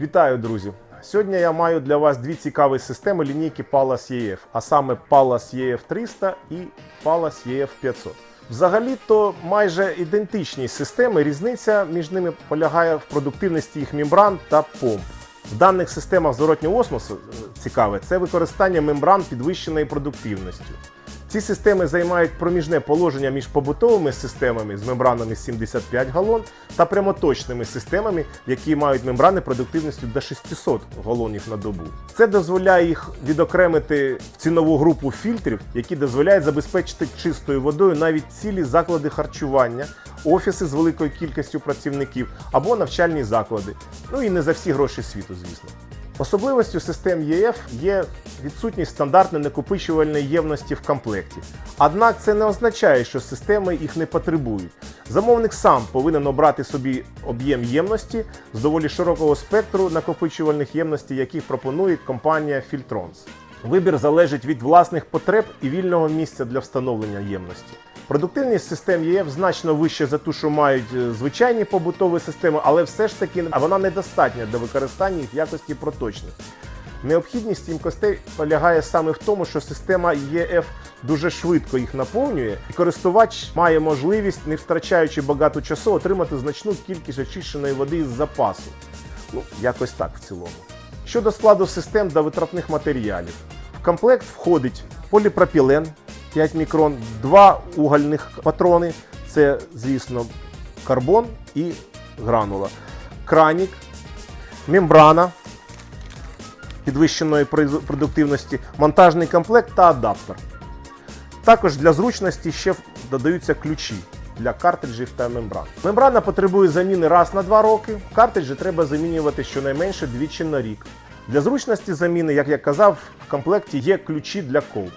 Вітаю, друзі! Сьогодні я маю для вас дві цікаві системи лінійки Pallas EF, а саме Pallas EF 300 і Pallas EF 500. Взагалі-то майже ідентичні системи, різниця між ними полягає в продуктивності їх мембран та помп. В даних системах зворотнього осмосу е, цікаве це використання мембран підвищеної продуктивністю. Ці системи займають проміжне положення між побутовими системами з мембранами 75 галон та прямоточними системами, які мають мембрани продуктивністю до 600 галонів на добу. Це дозволяє їх відокремити в цінову групу фільтрів, які дозволяють забезпечити чистою водою навіть цілі заклади харчування, офіси з великою кількістю працівників або навчальні заклади. Ну і не за всі гроші світу, звісно. Особливостю систем ЄФ є відсутність стандартної накопичувальної ємності в комплекті. Однак це не означає, що системи їх не потребують. Замовник сам повинен обрати собі об'єм ємності з доволі широкого спектру накопичувальних ємностей, яких пропонує компанія Filtrons. Вибір залежить від власних потреб і вільного місця для встановлення ємності. Продуктивність систем ЄФ значно вища за ту, що мають е, звичайні побутові системи, але все ж таки вона недостатня для використання їх в якості проточних. Необхідність їмкостей полягає саме в тому, що система ЄФ дуже швидко їх наповнює, і користувач має можливість, не втрачаючи багато часу, отримати значну кількість очищеної води з запасу. Ну, якось так в цілому. Щодо складу систем та витратних матеріалів, в комплект входить поліпропілен 5 мікрон, два угольних патрони, це, звісно, карбон і гранула, кранік, мембрана підвищеної продуктивності, монтажний комплект та адаптер. Також для зручності ще додаються ключі для картриджів та мембран. Мембрана потребує заміни раз на два роки. Картриджі треба замінювати щонайменше двічі на рік. Для зручності заміни, як я казав, в комплекті є ключі для колб.